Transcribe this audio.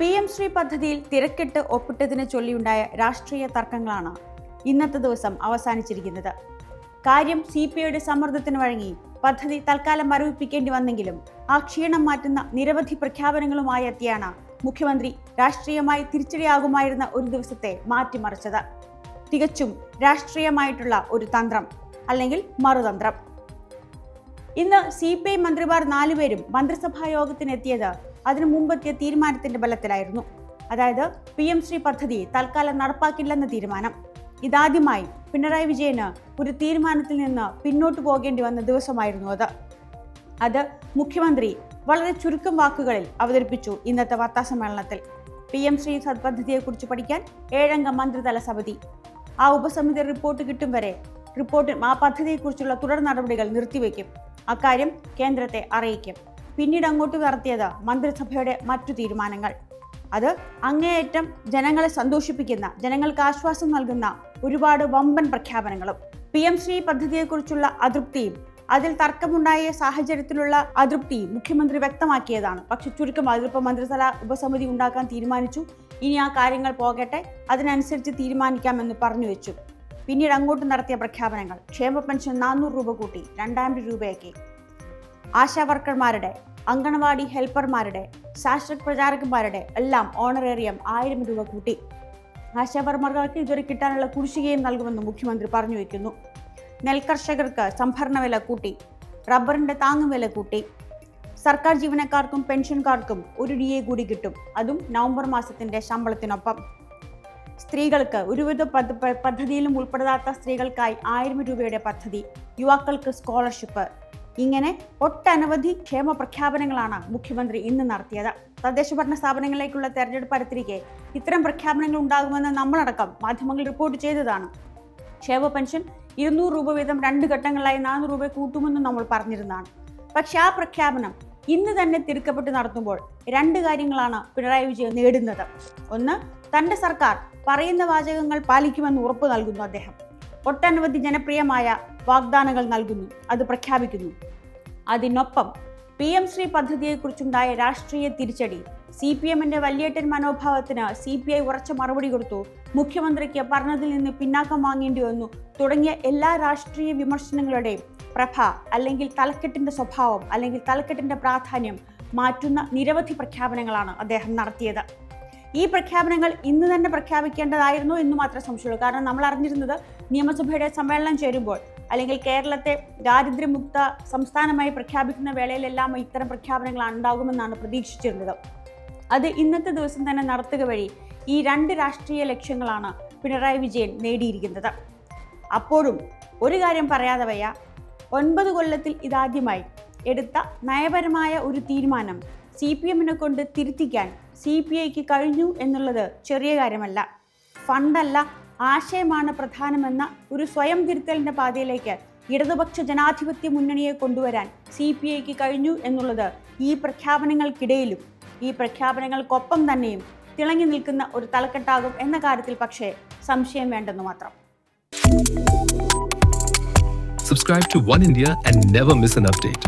P M Shri പദ്ധതിയിൽ തിരക്കിട്ട് ഒപ്പിട്ടതിനെ ചൊല്ലിയുണ്ടായ രാഷ്ട്രീയ തർക്കങ്ങളാണ് ഇന്നത്തെ ദിവസം അവസാനിച്ചിരിക്കുന്നത്. കാര്യം സി പി ഐയുടെ സമ്മർദ്ദത്തിന് വഴങ്ങി പദ്ധതി തൽക്കാലം മരവിപ്പിക്കേണ്ടി വന്നെങ്കിലും ആ ക്ഷീണം മാറ്റുന്ന നിരവധി പ്രഖ്യാപനങ്ങളുമായി എത്തിയാണ് മുഖ്യമന്ത്രി രാഷ്ട്രീയമായി തിരിച്ചടിയാകുമായിരുന്ന ഒരു ദിവസത്തെ മാറ്റിമറിച്ചത്. തികച്ചും രാഷ്ട്രീയമായിട്ടുള്ള ഒരു തന്ത്രം അല്ലെങ്കിൽ മറുതന്ത്രം. ഇന്ന് സി പി ഐ മന്ത്രിമാർ നാലുപേരും മന്ത്രിസഭാ യോഗത്തിനെത്തിയത് അതിനു മുമ്പെത്തിയ തീരുമാനത്തിന്റെ ബലത്തിലായിരുന്നു. അതായത് പി എം ശ്രീ പദ്ധതി തൽക്കാലം നടപ്പാക്കില്ലെന്ന തീരുമാനം. ഇതാദ്യമായി പിണറായി വിജയന് ഒരു തീരുമാനത്തിൽ നിന്ന് പിന്നോട്ട് പോകേണ്ടി വന്ന ദിവസമായിരുന്നു അത്. അത് മുഖ്യമന്ത്രി വളരെ ചുരുക്കം വാക്കുകളിൽ അവതരിപ്പിച്ചു ഇന്നത്തെ വാർത്താസമ്മേളനത്തിൽ പി എം ശ്രീ പദ്ധതിയെക്കുറിച്ച് പഠിക്കാൻ ഏഴംഗ മന്ത്രിതല സമിതി. ആ ഉപസമിതി റിപ്പോർട്ട് കിട്ടും വരെ റിപ്പോർട്ടിൽ ആ പദ്ധതിയെക്കുറിച്ചുള്ള തുടർ നടപടികൾ നിർത്തിവെക്കും. അക്കാര്യം കേന്ദ്രത്തെ അറിയിക്കും. പിന്നീട് അങ്ങോട്ട് നടത്തിയത് മന്ത്രിസഭയുടെ മറ്റു തീരുമാനങ്ങൾ. അത് അങ്ങേയറ്റം ജനങ്ങളെ സന്തോഷിപ്പിക്കുന്ന ജനങ്ങൾക്ക് ആശ്വാസം നൽകുന്ന ഒരുപാട് വമ്പൻ പ്രഖ്യാപനങ്ങളും പി എം ശ്രീ പദ്ധതിയെക്കുറിച്ചുള്ള അതൃപ്തിയും അതിൽ തർക്കമുണ്ടായ സാഹചര്യത്തിലുള്ള അതൃപ്തി മുഖ്യമന്ത്രി വ്യക്തമാക്കിയതാണ്. പക്ഷെ ചുരുക്കം അതിലിപ്പോൾ മന്ത്രിസഭ ഉപസമിതി ഉണ്ടാക്കാൻ തീരുമാനിച്ചു. ഇനി ആ കാര്യങ്ങൾ പോകട്ടെ അതിനനുസരിച്ച് തീരുമാനിക്കാമെന്ന് പറഞ്ഞു വെച്ചു. പിന്നീട് അങ്ങോട്ട് നടത്തിയ പ്രഖ്യാപനങ്ങൾ ക്ഷേമ പെൻഷൻ നാനൂറ് രൂപ കൂട്ടി രണ്ടായിരം രൂപയാക്കി ആശാ വർക്കർമാരുടെ അങ്കണവാടി ഹെൽപ്പർമാരുടെ ശാസ്ത്ര പ്രചാരകന്മാരുടെ എല്ലാം ഓണറേറിയം ആയിരം രൂപ കൂട്ടി. ആശാവർമാർക്ക് ഇതുവരെ കിട്ടാനുള്ള കുടിശ്ശികയും നൽകുമെന്ന് മുഖ്യമന്ത്രി പറഞ്ഞു വയ്ക്കുന്നു. നെൽകർഷകർക്ക് സംഭരണ വില കൂട്ടി റബ്ബറിന്റെ താങ്ങുവില കൂട്ടി. സർക്കാർ ജീവനക്കാർക്കും പെൻഷൻകാർക്കും ഒരു ഡി എ കൂടി കിട്ടും അതും നവംബർ മാസത്തിന്റെ ശമ്പളത്തിനൊപ്പം. സ്ത്രീകൾക്ക് ഒരുവിധ പദ്ധ- പദ്ധതിയിലും ഉൾപ്പെടാത്ത സ്ത്രീകൾക്കായി ആയിരം രൂപയുടെ പദ്ധതി യുവാക്കൾക്ക് സ്കോളർഷിപ്പ്. ഇങ്ങനെ ഒട്ടനവധി ക്ഷേമ പ്രഖ്യാപനങ്ങളാണ് മുഖ്യമന്ത്രി ഇന്ന് നടത്തിയത്. തദ്ദേശ ഭരണ സ്ഥാപനങ്ങളിലേക്കുള്ള തെരഞ്ഞെടുപ്പ് അടുത്തിരിക്കെ ഇത്തരം പ്രഖ്യാപനങ്ങൾ ഉണ്ടാകുമെന്ന് നമ്മളടക്കം മാധ്യമങ്ങൾ റിപ്പോർട്ട് ചെയ്തതാണ്. ക്ഷേമ പെൻഷൻ ഇരുന്നൂറ് രൂപ വീതം രണ്ട് ഘട്ടങ്ങളിലായി നാനൂറ് രൂപ കൂട്ടുമെന്നും നമ്മൾ പറഞ്ഞിരുന്നതാണ്. പക്ഷെ ആ പ്രഖ്യാപനം ഇന്ന് തന്നെ തിരുക്കപ്പെട്ട് നടത്തുമ്പോൾ രണ്ട് കാര്യങ്ങളാണ് പിണറായി വിജയൻ നേടുന്നത്. ഒന്ന് തന്റെ സർക്കാർ പറയുന്ന വാചകങ്ങൾ പാലിക്കുമെന്ന് ഉറപ്പ് നൽകുന്നു അദ്ദേഹം. ഒട്ടനവധി ജനപ്രിയമായ വാഗ്ദാനങ്ങൾ നൽകുന്നു. അത് പ്രഖ്യാപിക്കുന്നു. അതിനൊപ്പം പി എം ശ്രീ പദ്ധതിയെക്കുറിച്ചുണ്ടായ രാഷ്ട്രീയ തിരിച്ചടി സി പി എമ്മിന്റെ വല്യേട്ടൻ മനോഭാവത്തിന് സി പി ഐ ഉറച്ച മറുപടി കൊടുത്തു. മുഖ്യമന്ത്രിക്ക് പറഞ്ഞതിൽ നിന്ന് പിന്നാക്കം വാങ്ങേണ്ടി വന്നു. തുടങ്ങിയ എല്ലാ രാഷ്ട്രീയ വിമർശനങ്ങളുടെയും പ്രഭ അല്ലെങ്കിൽ തലക്കെട്ടിന്റെ സ്വഭാവം അല്ലെങ്കിൽ തലക്കെട്ടിന്റെ പ്രാധാന്യം മാറ്റുന്ന നിരവധി പ്രഖ്യാപനങ്ങളാണ് അദ്ദേഹം നടത്തിയത്. ഈ പ്രഖ്യാപനങ്ങൾ ഇന്ന് തന്നെ പ്രഖ്യാപിക്കേണ്ടതായിരുന്നു എന്ന് മാത്രമേ സംശയമുള്ളൂ. കാരണം നമ്മൾ അറിഞ്ഞിരുന്നത് നിയമസഭയുടെ സമ്മേളനം ചേരുമ്പോൾ അല്ലെങ്കിൽ കേരളത്തെ ദാരിദ്ര്യമുക്ത സംസ്ഥാനമായി പ്രഖ്യാപിക്കുന്ന വേളയിലെല്ലാം ഇത്തരം പ്രഖ്യാപനങ്ങളാണ് ഉണ്ടാകുമെന്നാണ് പ്രതീക്ഷിച്ചിരുന്നത്. അത് ഇന്നത്തെ ദിവസം തന്നെ നടത്തുക വഴി ഈ രണ്ട് രാഷ്ട്രീയ ലക്ഷ്യങ്ങളാണ് പിണറായി വിജയൻ നേടിയിരിക്കുന്നത്. അപ്പോഴും ഒരു കാര്യം പറയാതെ വയ്യ. ഒൻപത് കൊല്ലത്തിൽ ഇതാദ്യമായി എടുത്ത നയപരമായ ഒരു തീരുമാനം സി പി എമ്മിനെ കൊണ്ട് തിരുത്തിക്കാൻ സി പി ഐക്ക് കഴിഞ്ഞു എന്നുള്ളത് ചെറിയ കാര്യമല്ല ഫണ്ടല്ല ആശയമാണ് പ്രധാനമെന്ന ഒരു സ്വയം തിരുത്തലിന്റെ പാതയിലേക്ക് ഇടതുപക്ഷ ജനാധിപത്യ മുന്നണിയെ കൊണ്ടുവരാൻ സി പി ഐക്ക് കഴിഞ്ഞു എന്നുള്ളത് ഈ പ്രഖ്യാപനങ്ങൾക്കിടയിലും ഈ പ്രഖ്യാപനങ്ങൾക്കൊപ്പം തന്നെയും തിളങ്ങി നിൽക്കുന്ന ഒരു തലക്കെട്ടാകും എന്ന കാര്യത്തിൽ പക്ഷേ സംശയം വേണ്ടെന്ന് മാത്രം Subscribe to One India and never miss an update.